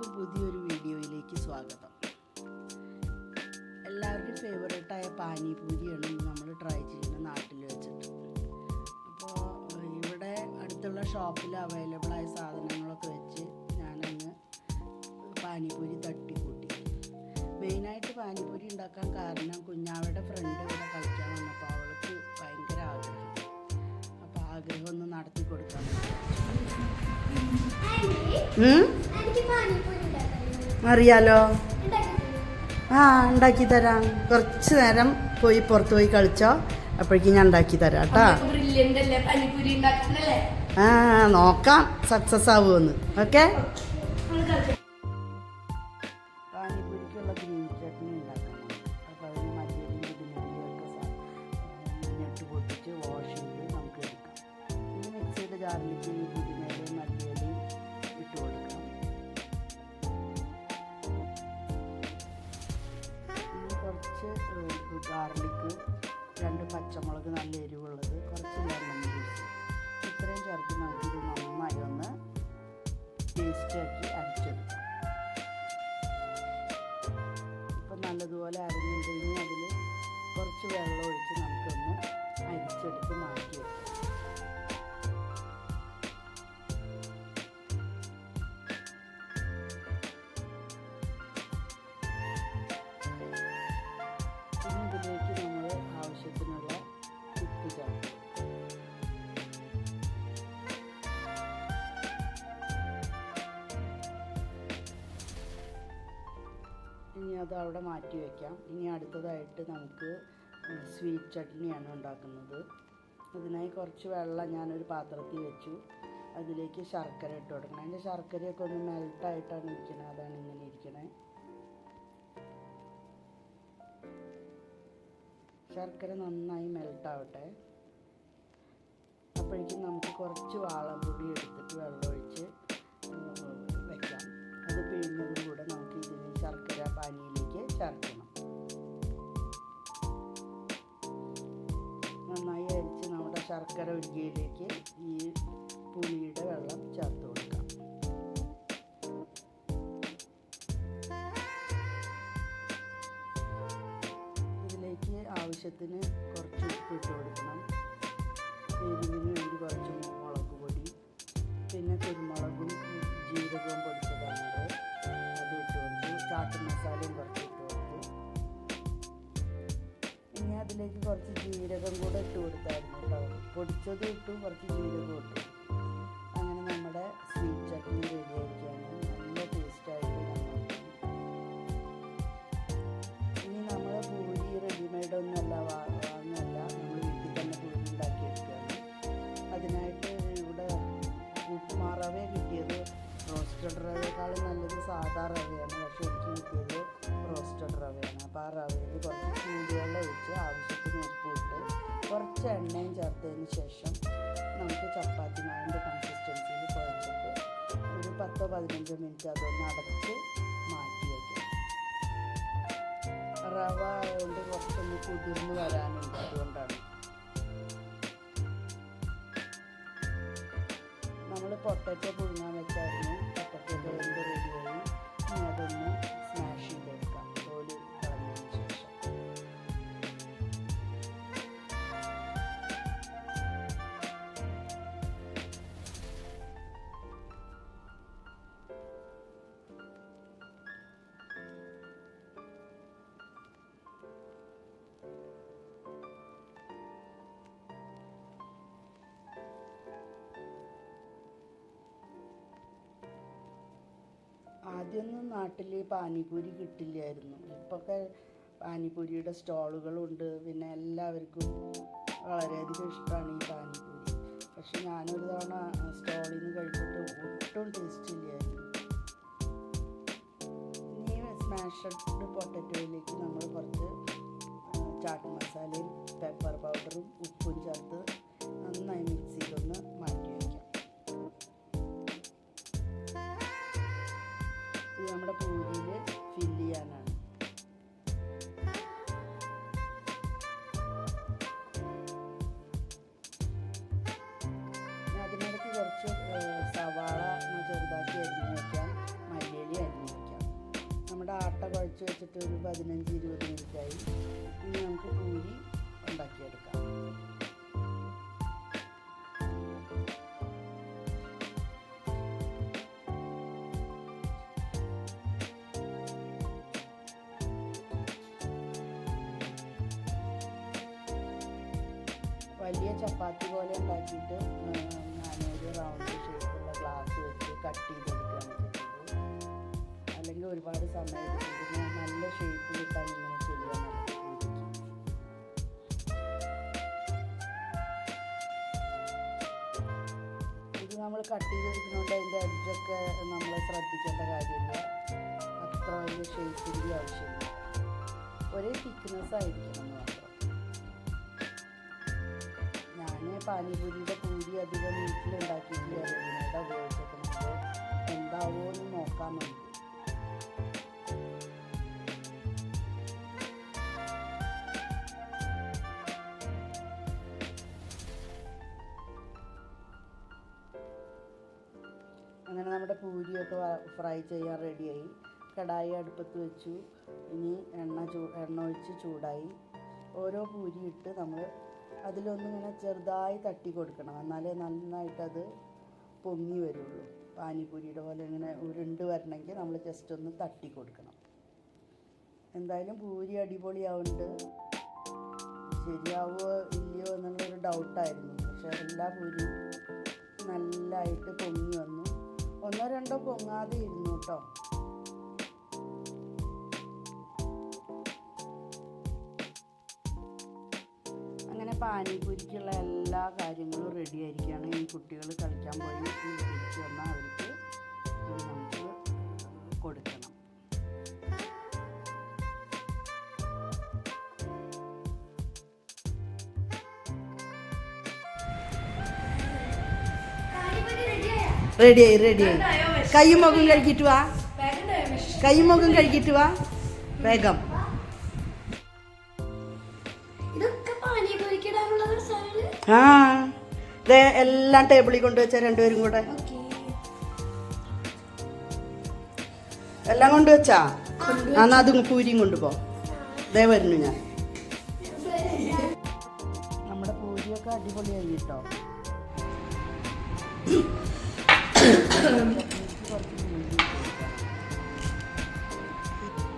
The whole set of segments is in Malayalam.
എല്ലാവർക്കും പുതിയൊരു വീഡിയോയിലേക്ക് സ്വാഗതം. എല്ലാവർക്കും ഫേവറേറ്റായ പാനിപൂരിയാണ് നമ്മൾ ട്രൈ ചെയ്യുന്നത് നാട്ടിൽ വെച്ചിട്ട്. അപ്പോൾ ഇവിടെ അടുത്തുള്ള ഷോപ്പിൽ അവൈലബിളായ സാധനങ്ങളൊക്കെ വെച്ച് ഞാനങ്ങ് പാനിപൂരി തട്ടിക്കൂട്ടി. മെയിനായിട്ട് പാനിപൂരി ഉണ്ടാക്കാൻ കാരണം കുഞ്ഞാവയുടെ ഫ്രണ്ട് ഇവിടെ കളിക്കാൻ വന്നപ്പോൾ അവൾക്ക് ഭയങ്കര ആഗ്രഹം. അപ്പോൾ ആഗ്രഹം ഒന്ന് നടത്തി കൊടുക്കാൻ ഉം? അറിയാലോ? ആ ഉണ്ടാക്കി തരാം. കുറച്ച് നേരം പോയി പുറത്ത് പോയി കളിച്ചോ. അപ്പോഴേക്കും ഞാൻ ഉണ്ടാക്കി തരാം കേട്ടോ. ആ നോക്കാം. സക്സസ് ആവുമെന്ന്. ഓക്കെ ഗാർലിക്ക് രണ്ട് പച്ചമുളക് നല്ല എരിവുള്ളത് കുറച്ച് ലെമൺ ജ്യൂസ്. ഇത്രയും ചേർത്ത് നമുക്കിത് നന്നായി ഒന്ന് പേസ്റ്റാക്കി അരച്ചെടുക്കാം. ഇപ്പം നല്ലതുപോലെ അരഞ്ഞിട്ടുണ്ടെങ്കിൽ അതിൽ കുറച്ച് വെള്ളം ഒഴിച്ച് നമുക്കൊന്ന് അരിച്ചെടുത്ത് മാറ്റി വെക്കാം. അത് അവിടെ മാറ്റി വയ്ക്കാം ഇനി അടുത്തതായിട്ട് നമുക്ക് സ്വീറ്റ് ചട്നിയാണ് ഉണ്ടാക്കുന്നത്. അതിനായി കുറച്ച് വെള്ളം ഞാനൊരു പാത്രത്തിൽ വെച്ചു. അതിലേക്ക് ശർക്കര ഇട്ട് കൊടുക്കണം. അതിന്റെ ശർക്കരയൊക്കെ ഒന്ന് മെൽട്ടായിട്ടാണ് ഇരിക്കുന്നത് അതാണ് ഇങ്ങനെ ഇരിക്കണേ. ശർക്കര നന്നായി മെൽട്ടാവട്ടെ അപ്പോഴേക്കും നമുക്ക് കുറച്ച് വാളപ്പൊടി എടുത്തിട്ട് വെള്ളം ഒഴിച്ച് ചേർക്കണം നന്നായി അരിച്ച് നമ്മുടെ ശർക്കര ഉരുകിയിലേക്ക് ഈ പുളിയുടെ വെള്ളം ചേർത്ത് കൊടുക്കാം. ഇതിലേക്ക് ആവശ്യത്തിന് കുറച്ച് ഉപ്പ് ഇട്ട് കൊടുക്കണം. എരിവിന് വേണ്ടി കുറച്ച് മുളക് പൊടി പിന്നെ കുരുമുളകും ജീരകവും പൊടിച്ചതാണ്. അത് ഇട്ട് കൊടുത്തു ചാട്ട് മസാലയും കുറച്ച് അതിലേക്ക് കുറച്ച് ജീരകം കൂടെ ഇട്ട് കൊടുത്തായിരുന്നു കേട്ടോ. പൊടിച്ചത് ഇട്ടു കുറച്ച് ജീരകം ഇട്ടു. അങ്ങനെ നമ്മുടെ സ്വീറ്റ് ചട്നി റെഡി ആയിരിക്കുകയാണ് കുറച്ച് എണ്ണയും ചേർത്തതിന് ശേഷം നമുക്ക് ചപ്പാത്തി മാവിന്റെ കൺസിസ്റ്റൻസിയിൽ കുഴച്ചിട്ട് ഒരു പത്തോ പതിനഞ്ചോ മിനിറ്റ് അതൊന്ന് അടച്ച് മാറ്റി വയ്ക്കും റവ ആയതുകൊണ്ട് കുറച്ചൊന്ന് കുതിർന്ന് വരാനുണ്ട് അതുകൊണ്ടാണ്. നമ്മൾ പൊട്ടറ്റോ പുഴുങ്ങാൻ വെച്ചായിരുന്നു. ആദ്യമൊന്നും നാട്ടിൽ പാനിപൂരി കിട്ടില്ലായിരുന്നു. ഇപ്പൊക്കെ പാനിപൂരിയുടെ സ്റ്റോളുകളുണ്ട്. പിന്നെ എല്ലാവർക്കും വളരെയധികം ഇഷ്ടമാണ് ഈ പാനിപൂരി. പക്ഷെ ഞാനൊരു തവണ സ്റ്റോളിൽ നിന്ന് കഴിച്ചിട്ട് ഒട്ടും ടേസ്റ്റ് ഇല്ലായിരുന്നു ഇനി സ്മാഷഡ് പൊട്ടറ്റോയിലേക്ക് നമ്മൾ കുറച്ച് ചാട്ട് മസാലയും പെപ്പർ പൗഡറും ഉപ്പും ചേർത്ത് നന്നായി മിക്സ് ചെയ്തൊന്ന് അടച്ചു വെച്ചിട്ട് ഒരു പതിനഞ്ച് ഇരുപത് മിനിറ്റായി. ഇനി നമുക്ക് പൂരി ഉണ്ടാക്കിയെടുക്കാം. വലിയ ചപ്പാത്തി പോലെ ഉണ്ടാക്കിയിട്ട് ഞാനൊരു റൗണ്ട് ഷേപ്പുള്ള ഗ്ലാസ് വെച്ച് കട്ട് ചെയ്തെടുക്കുകയാണ് അല്ലെങ്കിൽ ഒരുപാട് സമയം നല്ല ഷേപ്പ് കിട്ടാൻ ഇങ്ങനെ ചെയ്യാൻ ഇത് നമ്മൾ കട്ട് ചെയ്തെടുക്കുന്നതുകൊണ്ട് അതിന്റെ അഡ്ജൊക്കെ നമ്മൾ ശ്രദ്ധിക്കേണ്ട കാര്യമില്ല. അത്ര വലിയ ഷേപ്പിന്റെ ആവശ്യമില്ല. ഒരേ തിക്നെസ് ആയിരിക്കണം ഞാൻ പാനിപൂരിയുടെ പൂരി അധികം വീട്ടിലുണ്ടാക്കിയിട്ടില്ല. അതിനായിട്ട് ഉപയോഗിച്ചിട്ടുണ്ട് എന്താവോ എന്ന് നോക്കാൻ വേണ്ടി. അങ്ങനെ നമ്മുടെ പൂരിയൊക്കെ ഫ്രൈ ചെയ്യാൻ റെഡിയായി കടായി അടുപ്പത്ത് വെച്ചു. ഇനി എണ്ണ ചൂ എണ്ണ ഒഴിച്ച് ചൂടായി. ഓരോ പൂരി ഇട്ട് നമ്മൾ അതിലൊന്നിങ്ങനെ ചെറുതായി തട്ടി കൊടുക്കണം. എന്നാലേ നന്നായിട്ടത് പൊങ്ങി വരുള്ളൂ. പാനിപൂരിയുടെ പോലെ ഇങ്ങനെ ഉരുണ്ട് വരണമെങ്കിൽ നമ്മൾ ജസ്റ്റ് ഒന്ന് തട്ടി കൊടുക്കണം. എന്തായാലും പൂരി അടിപൊളിയാവുന്നുണ്ട്. ശരിയാവുമോ ഇല്ലയോ എന്നുള്ളൊരു ഡൗട്ടായിരുന്നു പക്ഷേ എല്ലാ പൂരിയും നല്ലതായിട്ട് പൊങ്ങി വന്നു. ഒന്നോ രണ്ടോ പൊങ്ങാതെ ഇരുന്നു കേട്ടോ അങ്ങനെ പാനിപൂരിക്കുള്ള എല്ലാ കാര്യങ്ങളും റെഡി ആയിരിക്കുകയാണ്. ഈ കുട്ടികൾ കളിക്കാൻ പോയി. തിരിച്ചു വന്നാൽ അവർക്ക് റെഡിയായ റെഡിയായി. കൈയും മുഖം കഴുകിയിട്ട് വാ. കൈയും മുഖം കഴുകിയിട്ട് വാ. വേഗം. ആ ദേ എല്ലാം ടേബിളിൽ കൊണ്ടുവച്ച രണ്ടുപേരും കൂടെ. എല്ലാം കൊണ്ടുവച്ചാ എന്നാ അതും പൂരിയും കൊണ്ടുപോ ദേ വരുന്നു ഞാൻ. നമ്മുടെ പൂരിയൊക്കെ അടിപൊളിയായി കേട്ടോ.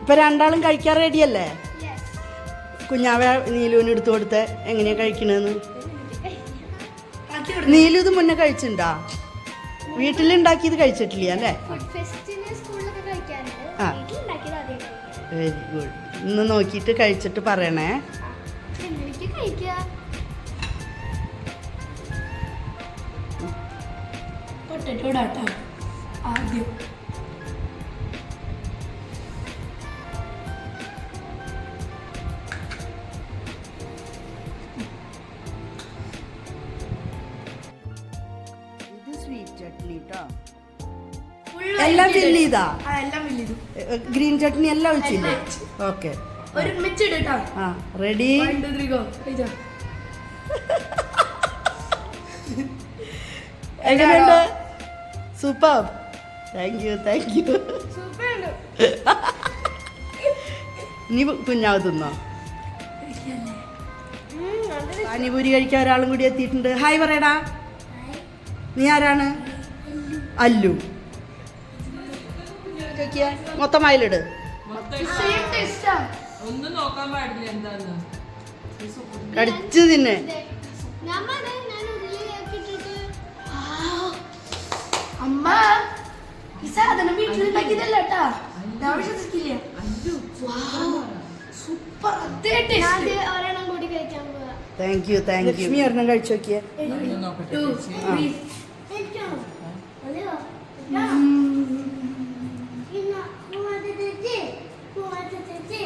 ഇപ്പൊ രണ്ടാളും കഴിക്കാൻ റെഡിയല്ലേ കുഞ്ഞാവ നീലുവിന് എടുത്തു കൊടുത്ത് എങ്ങനെയാ കഴിക്കണെന്ന്? നീലു ഇത് മുന്നേ കഴിച്ചിട്ടുണ്ടാ വീട്ടിലുണ്ടാക്കിയത് കഴിച്ചിട്ടില്ല അല്ലേ? ആ. വെരി ഗുഡ് ഇന്ന് നോക്കിയിട്ട് കഴിച്ചിട്ട് പറയണേ. പൊട്ടറ്റോ ഇടാട്ടോ ആദ്യം എല്ലാം fill ചെയ്താ? ഗ്രീൻ ചട്നി എല്ലാം ഒഴിച്ചില്ലേ? ഓക്കെ. ആ റെഡി. എങ്ങനെയുണ്ട്? Super thank you thank you നീ കുഞ്ഞാവ് തിന്നോ? പാനിപൂരി കഴിക്കാൻ ഒരാളും കൂടി എത്തിയിട്ടുണ്ട്. ഹായ് പറയടാ. നീ ആരാണ്? അല്ലു. മൊത്തം അതിലിട് കടിച്ച് തിന്നെ. അമ്മ ഈ സാധനം വീട്ടിലുണ്ടാക്കിയതല്ല കേട്ടാ ഞാൻ വിശ്വസിക്കില്ല സൂപ്പർ ഒരെണ്ണം കൂടി കഴിക്കാൻ പോവാ. Thank you thank you Lakshmi ഒരെണ്ണം കഴിച്ചു നോക്കിയേ. ഒന്ന് നോക്കട്ടെ Two, ചേച്ചി. three.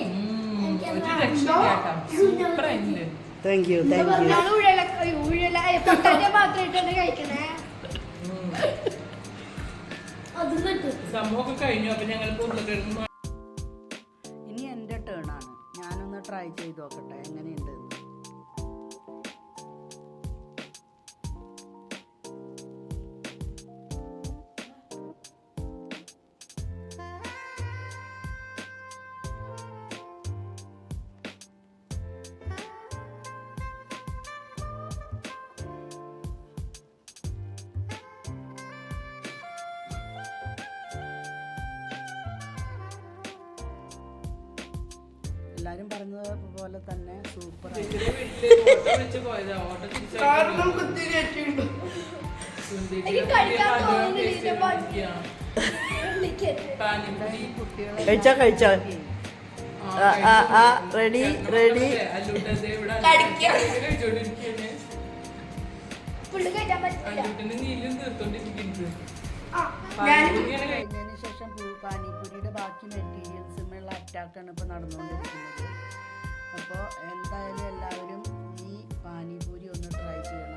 ഉം, ഒരു രക്ഷയില്ല സൂപ്പർ ഉണ്ട്? Thank you thank you potato മാത്രമായിട്ടാണ് കഴിക്കണേ. സംഭവമൊക്കെ കഴിഞ്ഞു. അപ്പൊ ഞങ്ങൾ ഉരുളക്കിഴങ്ങ് ഇനി എന്റെ ടേൺ ആണ്. ഞാനൊന്ന് ട്രൈ ചെയ്ത് നോക്കട്ടെ. തോന്നുന്നില്ല പറഞ്ഞത് പോലെ തന്നെ സൂപ്പർ കഴിച്ചോ കഴിച്ചോ? പാനിപ്പൂരിയാണ് കഴിക്കുന്നത് ശേഷം പാനിപ്പൂരിയുടെ ബാക്കി ബാക്കി മെറ്റീരിയൽസുമുള്ള അറ്റാക്കാണ് ഇപ്പോൾ നടന്നുകൊണ്ടിരിക്കുന്നത്. അപ്പോൾ എന്തായാലും എല്ലാവരും ഈ പാനിപൂരി ഒന്ന് ട്രൈ ചെയ്യണം.